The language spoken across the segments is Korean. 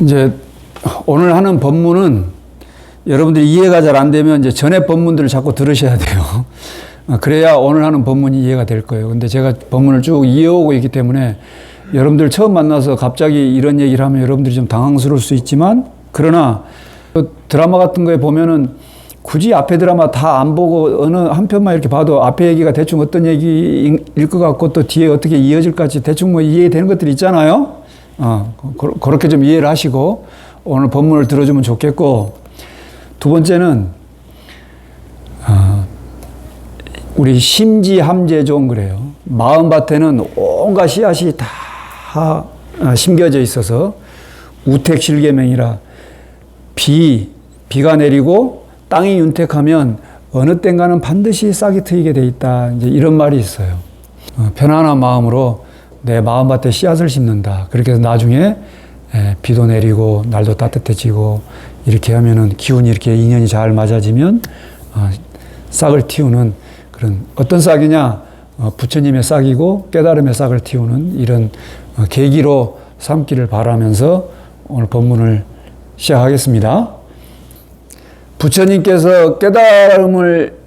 이제 오늘 하는 법문은 여러분들이 이해가 잘 안 되면 이제 전에 법문들을 자꾸 들으셔야 돼요. 어, 그래야 오늘 하는 법문이 이해가 될 거예요. 근데 제가 법문을 쭉 이어오고 있기 때문에 여러분들 처음 만나서 갑자기 이런 얘기를 하면 여러분들이 좀 당황스러울 수 있지만 그러나 그 드라마 같은 거에 보면은 굳이 앞에 드라마 다 안 보고 어느 한 편만 이렇게 봐도 앞에 얘기가 대충 어떤 얘기일 것 같고 또 뒤에 어떻게 이어질까지 대충 뭐 이해되는 것들이 있잖아요. 어, 그- 그렇게 좀 이해를 하시고 오늘 법문을 들어주면 좋겠고 두 번째는 어, 우리 심지함제종 그래요. 마음밭에는 온갖 씨앗이 다 어, 심겨져 있어서 우택실계명이라 비 비가 내리고 땅이 윤택하면 어느 땐가는 반드시 싹이 트이게 돼 있다. 이제 이런 말이 있어요. 어, 편안한 마음으로 내 마음밭에 씨앗을 심는다. 그렇게 해서 나중에 에, 비도 내리고 날도 따뜻해지고 이렇게 하면은 기운이 이렇게 인연이 잘 맞아지면 어, 싹을 틔우는 그런 어떤 싹이냐 어, 부처님의 싹이고 깨달음의 싹을 틔우는 이런 어, 계기로 삼기를 바라면서 오늘 법문을 시작하겠습니다. 부처님께서 깨달음을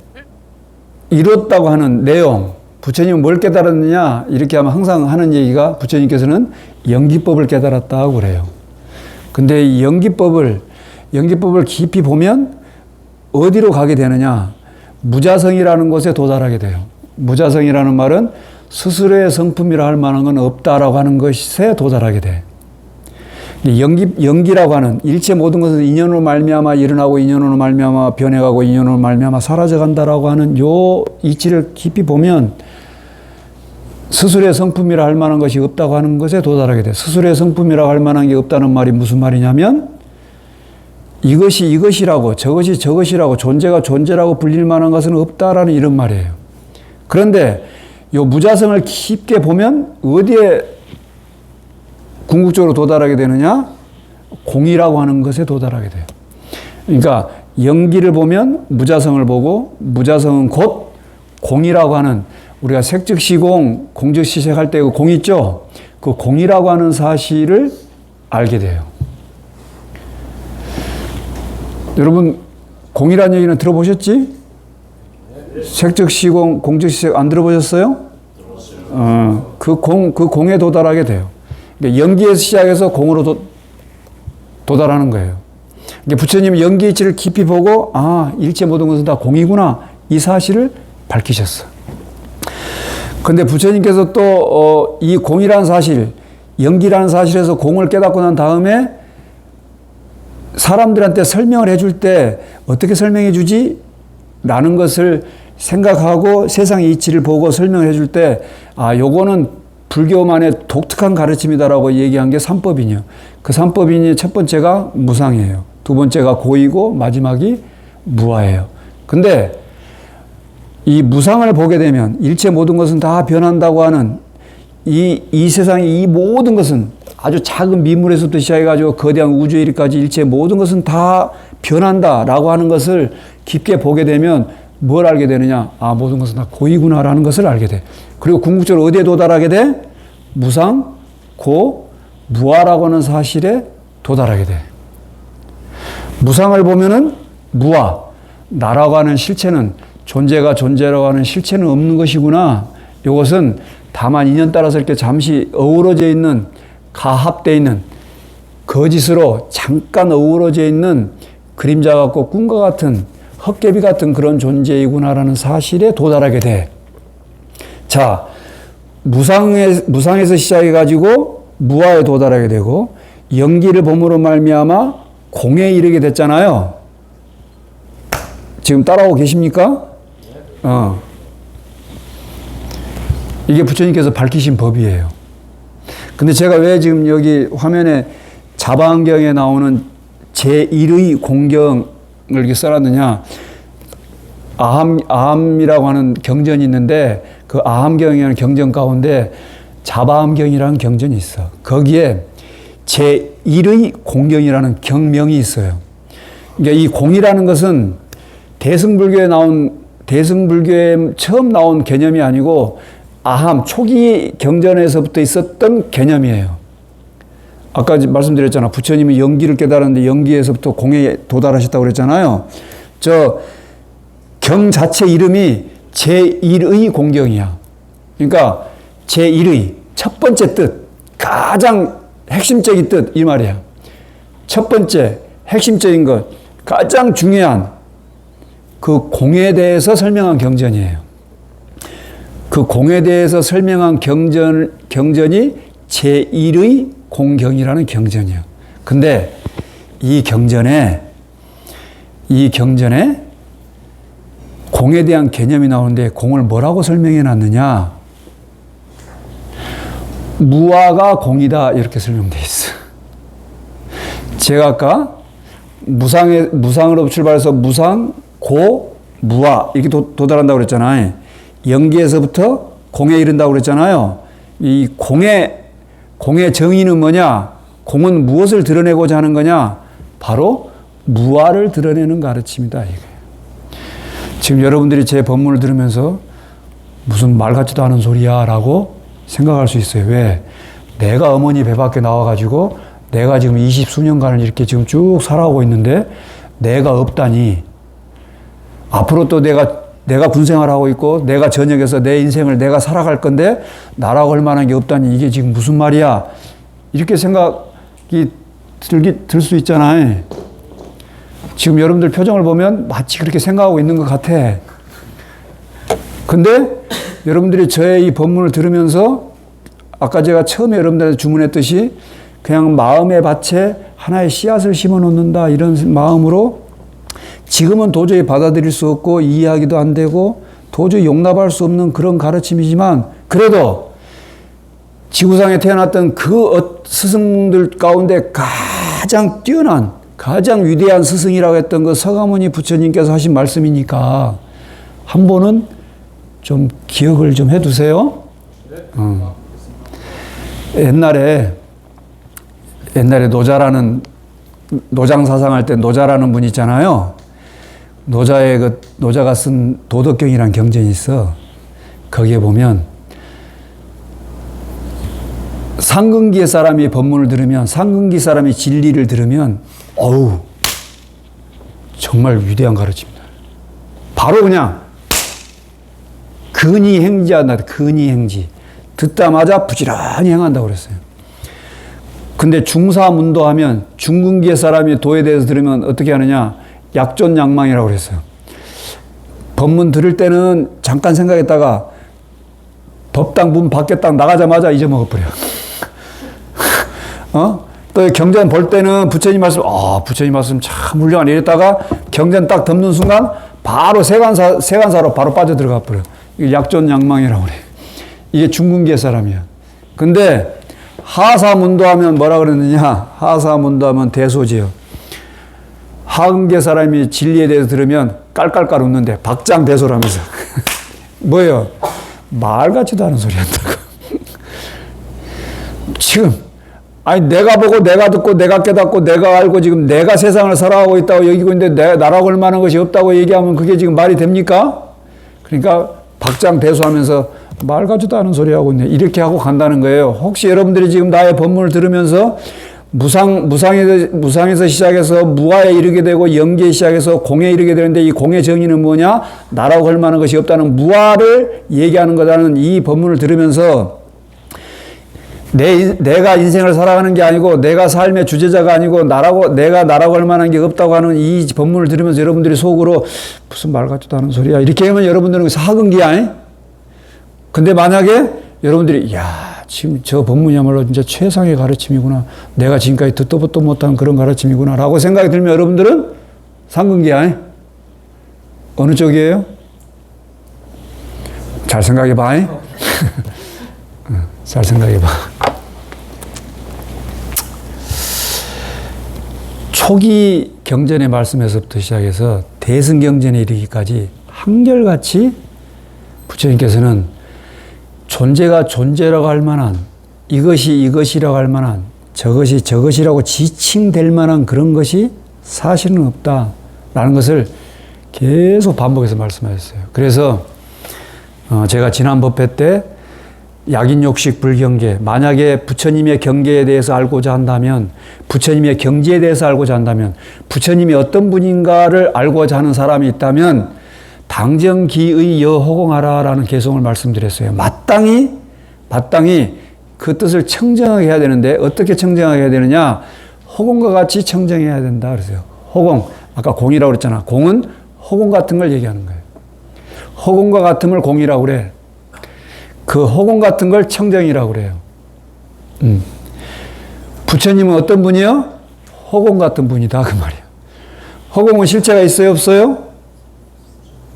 이뤘다고 하는 내용, 부처님은 뭘 깨달았느냐 이렇게 하면 항상 하는 얘기가 부처님께서는 연기법을 깨달았다고 그래요. 근데 이 연기법을 연기법을 깊이 보면 어디로 가게 되느냐? 무자성이라는 곳에 도달하게 돼요. 무자성이라는 말은 스스로의 성품이라 할 만한 건 없다라고 하는 것에 도달하게 돼. 이 연기 연기라고 하는 일체 모든 것은 인연으로 말미암아 일어나고 인연으로 말미암아 변해가고 인연으로 말미암아 사라져 간다라고 하는 요 이치를 깊이 보면 스스로의 성품이라 할 만한 것이 없다고 하는 것에 도달하게 돼. 스스로의 성품이라고 할 만한 게 없다는 말이 무슨 말이냐면 이것이 이것이라고 저것이 저것이라고 존재가 존재라고 불릴 만한 것은 없다라는 이런 말이에요. 그런데 요 무자성을 깊게 보면 어디에 궁극적으로 도달하게 되느냐? 공이라고 하는 것에 도달하게 돼요. 그러니까 연기를 보면 무자성을 보고 무자성은 곧 공이라고 하는 우리가 색즉시공, 공즉시색 때그 공 있죠? 그 공이라고 하는 사실을 알게 돼요. 여러분 공이라는 얘기는 들어보셨지? 색즉시공, 공즉시색 안 들어보셨어요? 어, 그 공, 그 공에 도달하게 돼요. 그러니까 연기에서 시작해서 공으로 도, 도달하는 거예요. 그러니까 부처님은 연기 이치를 깊이 보고 아 일체 모든 것은 다 공이구나 이 사실을 밝히셨어. 근데 부처님께서 또이 공이라는 사실, 연기라는 사실에서 공을 깨닫고 난 다음에 사람들한테 설명을 해줄 때 어떻게 설명해 주지? 라는 것을 생각하고 세상의 이치를 보고 설명을 해줄 때, 아, 요거는 불교만의 독특한 가르침이다라고 얘기한 게 삼법이냐. 그 삼법이니 첫 번째가 무상이에요. 두 번째가 고이고 마지막이 무아예요. 근데 이 무상을 보게 되면 일체 모든 것은 다 변한다고 하는 이, 이 세상의 이 모든 것은 아주 작은 미물에서부터 시작해가지고 거대한 우주에 이르까지 일체 모든 것은 다 변한다라고 하는 것을 깊게 보게 되면 뭘 알게 되느냐? 아, 모든 것은 다 고이구나라는 것을 알게 돼. 그리고 궁극적으로 어디에 도달하게 돼? 무상, 고, 무아라고 하는 사실에 도달하게 돼. 무상을 보면은 무아, 나라고 하는 실체는 존재가 존재라고 하는 실체는 없는 것이구나. 이것은 다만 인연 따라서 이렇게 잠시 어우러져 있는 가합되어 있는 거짓으로 잠깐 어우러져 있는 그림자 같고 꿈과 같은 헛개비 같은 그런 존재이구나라는 사실에 도달하게 돼. 자, 무상에, 무상에서 시작해가지고 무아에 도달하게 되고 연기를 봄으로 말미암아 공에 이르게 됐잖아요. 지금 따라오고 계십니까? 어. 이게 부처님께서 밝히신 법이에요. 근데 제가 왜 지금 여기 화면에 자방경에 나오는 제1의 공경을 이렇게 써놨느냐. 아함, 아함이라고 하는 경전이 있는데 그 아함경이라는 경전 가운데 자바함경이라는 경전이 있어. 거기에 제1의 공경이라는 경명이 있어요. 그러니까 이 공이라는 것은 대승불교에 나온 대승불교에 처음 나온 개념이 아니고 아함 초기 경전에서부터 있었던 개념이에요. 아까 말씀드렸잖아. 부처님이 연기를 깨달았는데 연기에서부터 공에 도달하셨다고 그랬잖아요. 저 경 자체 이름이 제1의 공경이야. 그러니까 제1의 첫 번째 뜻, 가장 핵심적인 뜻 이 말이야. 첫 번째 핵심적인 것, 가장 중요한 그 공에 대해서 설명한 경전이에요. 그 공에 대해서 설명한 경전, 경전이 제1의 공경이라는 경전이에요. 근데 이 경전에, 이 경전에 공에 대한 개념이 나오는데 공을 뭐라고 설명해 놨느냐? 무아가 공이다. 이렇게 설명돼 있어. 제가 아까 무상에, 무상으로 출발해서 무상, 고, 무아. 이렇게 도, 도달한다고 그랬잖아요. 연기에서부터 공에 이른다고 그랬잖아요. 이 공의, 공의 정의는 뭐냐? 공은 무엇을 드러내고자 하는 거냐? 바로 무아를 드러내는 가르침이다. 이거예요. 지금 여러분들이 제 법문을 들으면서 무슨 말 같지도 않은 소리야 라고 생각할 수 있어요. 왜? 내가 어머니 배 밖에 나와가지고 내가 지금 20 수년간을 이렇게 지금 쭉 살아오고 있는데 내가 없다니 앞으로 또 내가 내가 군생활하고 있고 내가 전역에서 내 인생을 내가 살아갈 건데 나라고 할 만한 게 없다니 이게 지금 무슨 말이야 이렇게 생각이 들기 들 수 있잖아요. 지금 여러분들 표정을 보면 마치 그렇게 생각하고 있는 것 같아. 근데 여러분들이 저의 이 법문을 들으면서 아까 제가 처음에 여러분들한테 주문했듯이 그냥 마음의 밭에 하나의 씨앗을 심어 놓는다 이런 마음으로 지금은 도저히 받아들일 수 없고 이해하기도 안 되고 도저히 용납할 수 없는 그런 가르침이지만 그래도 지구상에 태어났던 그 어- 스승들 가운데 가장 뛰어난 가장 위대한 스승이라고 했던 그 서가모니 부처님께서 하신 말씀이니까 한 번은 좀 기억을 좀 해두세요. 어. 옛날에 옛날에 노자라는 노장 사상할 때 노자라는 분 있잖아요. 노자의 그 노자가 쓴 도덕경이라는 경전이 있어. 거기에 보면 상근기의 사람이 법문을 들으면 상근기 사람이 진리를 들으면 어우 정말 위대한 가르침입니다. 바로 그냥 근이 행지한다. 근이 행지. 듣자마자 부지런히 행한다고 그랬어요. 근데 중사문도 하면 중근기의 사람이 도에 대해서 들으면 어떻게 하느냐? 약존양망이라고 그랬어요. 법문 들을 때는 잠깐 생각했다가 법당 문 밖에 딱 나가자마자 잊어먹어버려. 어? 또 경전 볼 때는 부처님 말씀, 아, 부처님 말씀 참 훌륭하네. 이랬다가 경전 딱 덮는 순간 바로 세간사, 세간사로 바로 빠져 들어가 버려. 이게 약존양망이라고 그래. 이게 중근기의 사람이야. 근데 하사문도 하면 뭐라 그러느냐? 하사문도 하면 대소지요. 하은계 사람이 진리에 대해서 들으면 깔깔깔 웃는데 박장대소라면서. 뭐예요? 말 같지도 않은 소리 한다고. 지금 아니 내가 보고 내가 듣고 내가 깨닫고 내가 알고 지금 내가 세상을 살아가고 있다고 여기고 있는데 내 나라고 할 만한 것이 없다고 얘기하면 그게 지금 말이 됩니까? 그러니까 박장대소하면서 말 같지도 않은 소리 하고 있네. 이렇게 하고 간다는 거예요. 혹시 여러분들이 지금 나의 법문을 들으면서 무상, 무상에서, 무상에서 시작해서 무아에 이르게 되고 영계에 시작해서 공에 이르게 되는데 이 공의 정의는 뭐냐? 나라고 할 만한 것이 없다는 무아를 얘기하는 거다는 이 법문을 들으면서 내, 내가 인생을 살아가는 게 아니고 내가 삶의 주제자가 아니고 나라고, 내가 나라고 할 만한 게 없다고 하는 이 법문을 들으면서 여러분들이 속으로 무슨 말 같지도 않은 소리야. 이렇게 하면 여러분들은 사근기야. 잉? 근데 만약에 여러분들이, 야 지금 저 법문이야말로 진짜 최상의 가르침이구나. 내가 지금까지 듣도 보도 못한 그런 가르침이구나. 라고 생각이 들면 여러분들은 상근기야. 잉? 어느 쪽이에요? 잘 생각해 봐. 잉? 잘 생각해 봐. 초기 경전의 말씀에서부터 시작해서 대승 경전에 이르기까지 한결같이 부처님께서는 존재가 존재라고 할 만한 이것이 이것이라고 할 만한 저것이 저것이라고 지칭될 만한 그런 것이 사실은 없다라는 것을 계속 반복해서 말씀하셨어요. 그래서 어 제가 지난 법회 때 약인욕식 불경계. 만약에 부처님의 경계에 대해서 알고자 한다면, 부처님의 경지에 대해서 알고자 한다면, 부처님이 어떤 분인가를 알고자 하는 사람이 있다면, 당정기의 여호공하라라는 개성을 말씀드렸어요. 마땅히, 마땅히 그 뜻을 청정하게 해야 되는데, 어떻게 청정하게 해야 되느냐? 호공과 같이 청정해야 된다. 그러세요. 호공. 아까 공이라고 그랬잖아. 공은 호공 같은 걸 얘기하는 거예요. 호공과 같음을 공이라고 그래. 그 호공 같은 걸 청정이라고 그래요. 음. 부처님은 어떤 분이요? 호공 같은 분이다 그 말이에요. 호공은 실체가 있어요, 없어요?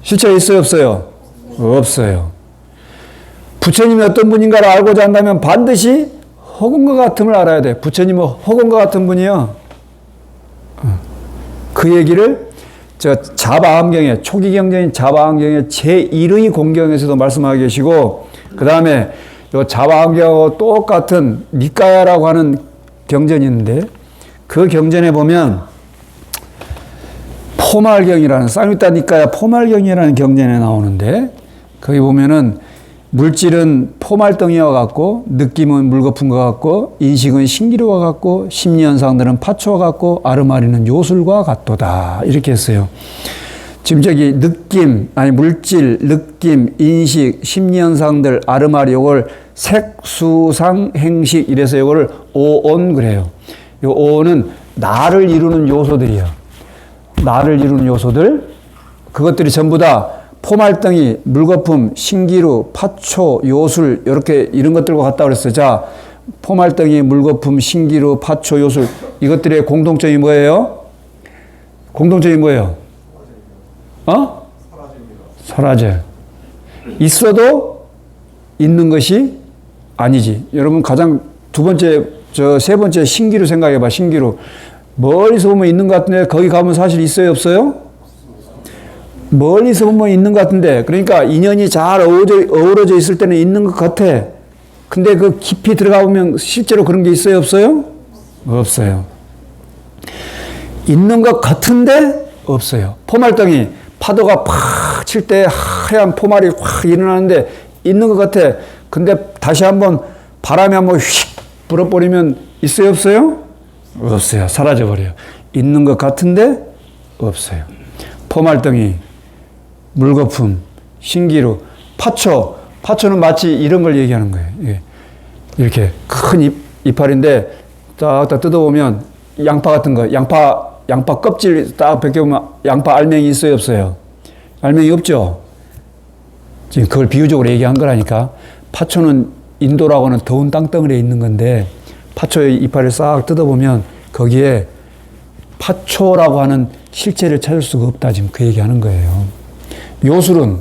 실체가 있어요, 없어요? 없어요. 부처님이 어떤 분인가를 알고자 한다면 반드시 호공과 같음을 알아야 돼. 부처님은 호공과 같은 분이요. 어. 그 얘기를 저 자바함경에 초기 경전인 자바함경의 제1의 공경에서도 말씀하고 계시고 그 다음에 요 자바함경하고 똑같은 니까야라고 하는 경전이 있는데 그 경전에 보면 포말경이라는 쌍유따 니까야 포말경이라는 경전에 나오는데 거기 보면은 물질은 포말덩이와 같고 느낌은 물거품과 같고 인식은 신기루와 같고 심리현상들은 파초와 같고 아르마리는 요술과 같도다 이렇게 했어요. 지금 저기 느낌 아니 물질 느낌 인식 심리현상들 아르마리 요걸 색수상 행식 이래서 요거를 오온 그래요. 요 오온은 나를 이루는 요소들이야. 나를 이루는 요소들 그것들이 전부 다 포말덩이, 물거품, 신기루, 파초, 요술 이렇게 이런 것들과 같다 그랬어요. 자, 포말덩이, 물거품, 신기루, 파초, 요술 이것들의 공통점이 뭐예요? 공통점이 뭐예요? 어? 사라져. 있어도 있는 것이 아니지. 여러분 가장 두 번째 저 세 번째 신기루 생각해 봐. 신기루. 멀리서 보면 있는 것 같은데 거기 가면 사실 있어요, 없어요? 멀리서 보면 있는 것 같은데, 그러니까 인연이 잘 어우러져, 어우러져 있을 때는 있는 것 같아. 근데 그 깊이 들어가 보면 실제로 그런 게 있어요, 없어요? 없어요. 있는 것 같은데 없어요. 포말덩이 파도가 팍 칠 때 하얀 포말이 확 일어나는데 있는 것 같아. 근데 다시 한번 바람이 한번 휙 불어버리면 있어요, 없어요? 없어요. 사라져 버려요. 있는 것 같은데 없어요. 포말덩이 물거품, 신기루, 파초. 파초는 마치 이런 걸 얘기하는 거예요. 예. 이렇게 큰 잎, 이파리인데 딱, 딱 뜯어보면 양파 같은 거, 양파, 양파 껍질 딱 벗겨보면 양파 알맹이 있어요, 없어요? 알맹이 없죠? 지금 그걸 비유적으로 얘기한 거라니까. 파초는 인도라고는 더운 땅덩어리에 있는 건데 파초의 이파리를 싹 뜯어보면 거기에 파초라고 하는 실체를 찾을 수가 없다. 지금 그 얘기 하는 거예요. 요술은,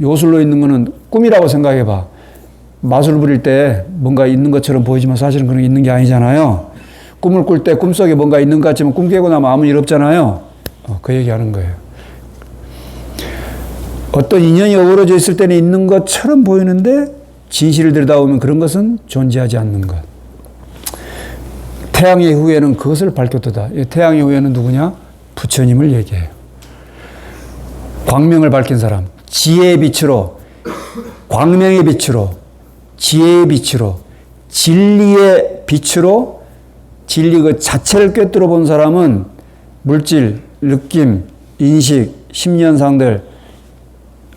요술로 있는 거는 꿈이라고 생각해 봐. 마술 부릴 때 뭔가 있는 것처럼 보이지만 사실은 그런 게 있는 게 아니잖아요. 꿈을 꿀 때 꿈속에 뭔가 있는 것 같지만 꿈 깨고 나면 아무 일 없잖아요. 어, 그 얘기 하는 거예요. 어떤 인연이 어우러져 있을 때는 있는 것처럼 보이는데 진실을 들여다보면 그런 것은 존재하지 않는 것. 태양의 후예는 그것을 밝혔다. 태양의 후예는 누구냐? 부처님을 얘기해요. 광명을 밝힌 사람, 지혜의 빛으로, 광명의 빛으로, 지혜의 빛으로, 진리의 빛으로, 진리 그 자체를 꿰뚫어 본 사람은 물질, 느낌, 인식, 심리현상들,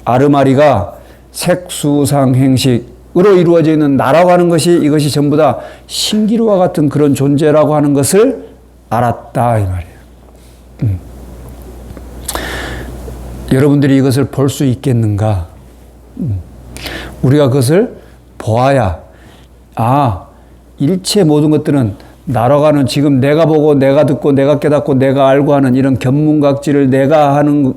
아르마리가 색수상 행식 으로 이루어져 있는 나라고 하는 것이 이것이 전부 다 신기루와 같은 그런 존재라고 하는 것을 알았다 이 말이에요. 음. 여러분들이 이것을 볼 수 있겠는가? 음. 우리가 그것을 보아야 아 일체 모든 것들은 날아가는 지금 내가 보고 내가 듣고 내가 깨닫고 내가 알고 하는 이런 견문각지를 내가 하는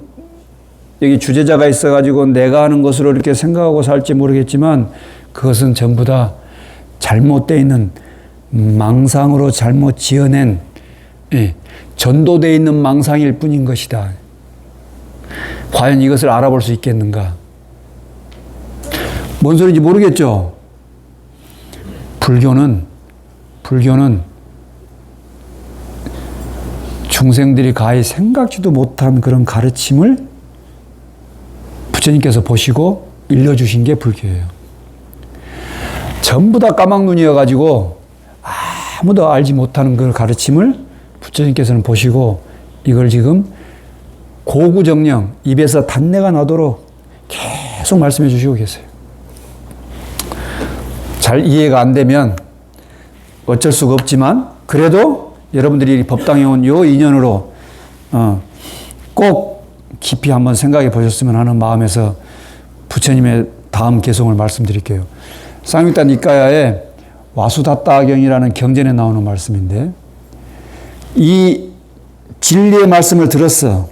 여기 주제자가 있어가지고 내가 하는 것으로 이렇게 생각하고 살지 모르겠지만 그것은 전부 다 잘못되어 있는 망상으로 잘못 지어낸 예, 전도되어 있는 망상일 뿐인 것이다. 과연 이것을 알아볼 수 있겠는가? 뭔 소리인지 모르겠죠? 불교는, 불교는 중생들이 가히 생각지도 못한 그런 가르침을 부처님께서 보시고 일러주신 게 불교예요. 전부 다 까막눈이어가지고 아무도 알지 못하는 그 가르침을 부처님께서는 보시고 이걸 지금 고구정령 입에서 단내가 나도록 계속 말씀해 주시고 계세요. 잘 이해가 안 되면 어쩔 수가 없지만 그래도 여러분들이 법당에 온 요 인연으로 어, 꼭 깊이 한번 생각해 보셨으면 하는 마음에서 부처님의 다음 개송을 말씀드릴게요. 쌍육다 니까야의 와수다따경이라는 경전에 나오는 말씀인데 이 진리의 말씀을 들었어.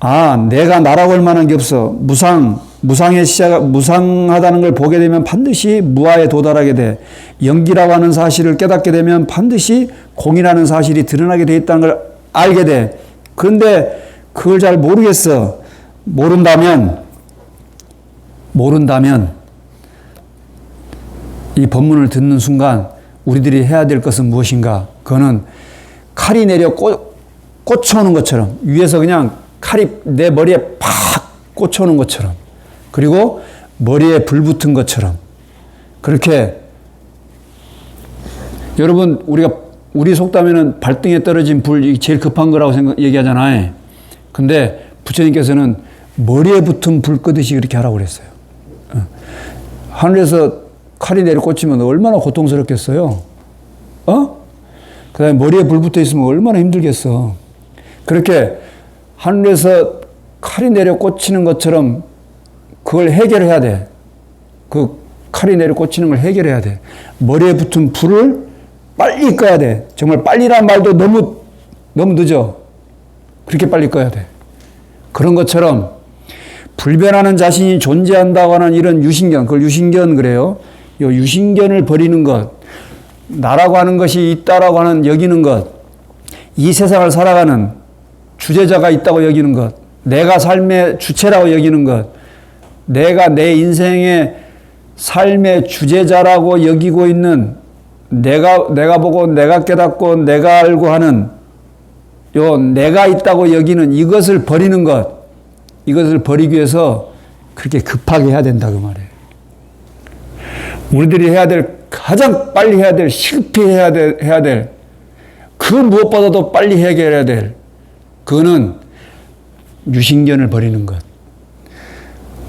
아, 내가 나라고 만한 게 없어. 무상, 무상의 시작, 무상하다는 걸 보게 되면 반드시 무아에 도달하게 돼. 연기라고 하는 사실을 깨닫게 되면 반드시 공이라는 사실이 드러나게 돼 있다는 걸 알게 돼. 그런데 그걸 잘 모르겠어. 모른다면, 모른다면, 이 법문을 듣는 순간 우리들이 해야 될 것은 무엇인가? 그거는 칼이 내려 꽂, 꽂혀오는 것처럼 위에서 그냥 칼이 내 머리에 팍 꽂혀오는 것처럼 그리고 머리에 불 붙은 것처럼 그렇게 여러분 우리가 우리 속담에는 발등에 떨어진 불이 제일 급한 거라고 생각 얘기하잖아요. 근데 부처님께서는 머리에 붙은 불 끄듯이 그렇게 하라고 그랬어요. 어. 하늘에서 칼이 내려 꽂히면 얼마나 고통스럽겠어요. 어? 그 다음에 머리에 불 붙어 있으면 얼마나 힘들겠어. 그렇게 하늘에서 칼이 내려 꽂히는 것처럼 그걸 해결해야 돼. 그 칼이 내려 꽂히는 걸 해결해야 돼. 머리에 붙은 불을 빨리 꺼야 돼. 정말 빨리란 말도 너무, 너무 늦어. 그렇게 빨리 꺼야 돼. 그런 것처럼 불변하는 자신이 존재한다고 하는 이런 유신견, 그걸 유신견 그래요. 요 유신견을 버리는 것, 나라고 하는 것이 있다라고 하는 여기는 것, 이 세상을 살아가는 주제자가 있다고 여기는 것, 내가 삶의 주체라고 여기는 것, 내가 내 인생의 삶의 주제자라고 여기고 있는 내가 내가 보고 내가 깨닫고 내가 알고 하는 요 내가 있다고 여기는 이것을 버리는 것, 이것을 버리기 위해서 그렇게 급하게 해야 된다 그 말이에요. 우리들이 해야 될 가장 빨리 해야 될 실패 해야 될 해야 될 그 무엇보다도 빨리 해결해야 될 그거는 유신견을 버리는 것.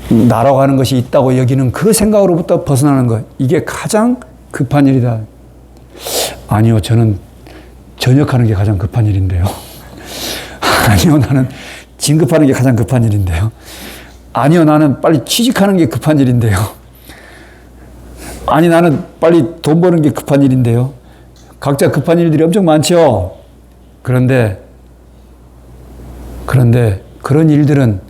나라고 하는 것이 있다고 여기는 그 생각으로부터 벗어나는 것. 이게 가장 급한 일이다. 아니요, 저는 전역하는 게 가장 급한 일인데요. 아니요, 나는 진급하는 게 가장 급한 일인데요. 아니요, 나는 빨리 취직하는 게 급한 일인데요. 아니, 나는 빨리 돈 버는 게 급한 일인데요. 각자 급한 일들이 엄청 많죠. 그런데, 그런데 그런 일들은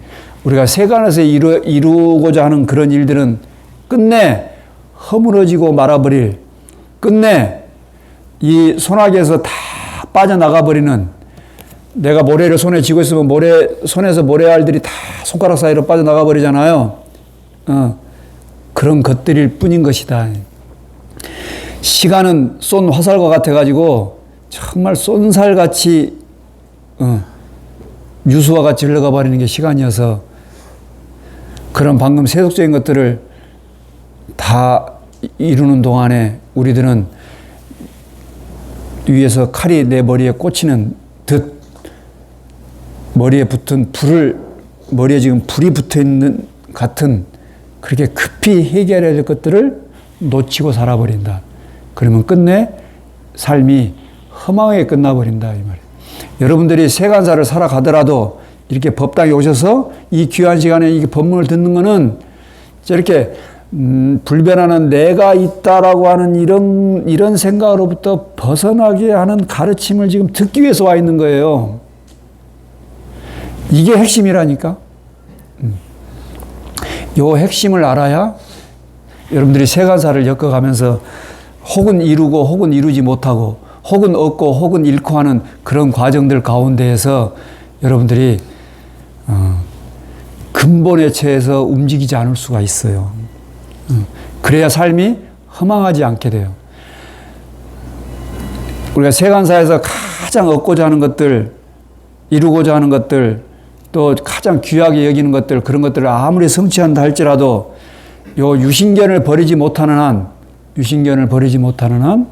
우리가 세간에서 이루, 이루고자 하는 그런 일들은 끝내 허물어지고 말아버릴, 끝내 이 소나기에서 다 빠져나가 버리는 내가 모래를 손에 쥐고 있으면 모래, 손에서 모래알들이 다 손가락 사이로 빠져나가 버리잖아요. 어, 그런 것들일 뿐인 것이다. 시간은 쏜 화살과 같아가지고 정말 쏜살같이 어, 유수와 같이 흘러가 버리는 게 시간이어서 그런 방금 세속적인 것들을 다 이루는 동안에 우리들은 위에서 칼이 내 머리에 꽂히는 듯 머리에 붙은 불을 머리에 지금 불이 붙어 있는 같은 그렇게 급히 해결해야 될 것들을 놓치고 살아버린다. 그러면 끝내 삶이 허망하게 끝나버린다 이 말이에요. 여러분들이 세간사를 살아가더라도 이렇게 법당에 오셔서 이 귀한 시간에 이 법문을 듣는 거는 저렇게 음, 불변하는 내가 있다라고 하는 이런 이런 생각으로부터 벗어나게 하는 가르침을 지금 듣기 위해서 와 있는 거예요. 이게 핵심이라니까. 음. 요 핵심을 알아야 여러분들이 세간사를 엮어가면서 혹은 이루고 혹은 이루지 못하고 혹은 얻고 혹은 잃고 하는 그런 과정들 가운데에서 여러분들이 어, 근본의 체에서 움직이지 않을 수가 있어요. 어, 그래야 삶이 허망하지 않게 돼요. 우리가 세간사에서 가장 얻고자 하는 것들, 이루고자 하는 것들, 또 가장 귀하게 여기는 것들, 그런 것들을 아무리 성취한다 할지라도 요 유신견을 버리지 못하는 한 유신견을 버리지 못하는 한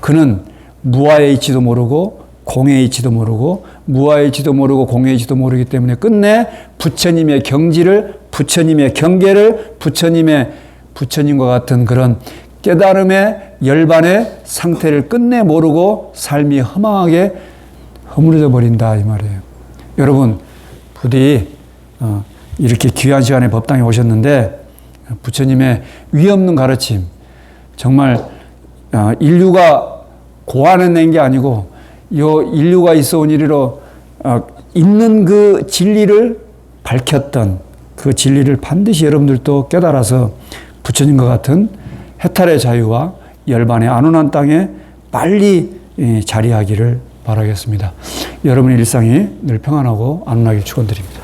그는 무아에 있지도 모르고 공에 있지도 모르고 무아에 있지도 모르고 공에 있지도 모르기 때문에 끝내 부처님의 경지를 부처님의 경계를 부처님의 부처님과 같은 그런 깨달음의 열반의 상태를 끝내 모르고 삶이 허망하게 허물어져 버린다 이 말이에요. 여러분 부디 어, 이렇게 귀한 시간에 법당에 오셨는데 부처님의 위없는 가르침 정말 어, 인류가 고안해낸 게 아니고 요 인류가 있어 온 이리로 어, 있는 그 진리를 밝혔던 그 진리를 반드시 여러분들도 깨달아서 부처님과 같은 해탈의 자유와 열반의 안온한 땅에 빨리 예, 자리하기를 바라겠습니다. 여러분의 일상이 늘 평안하고 안온하길 축원드립니다.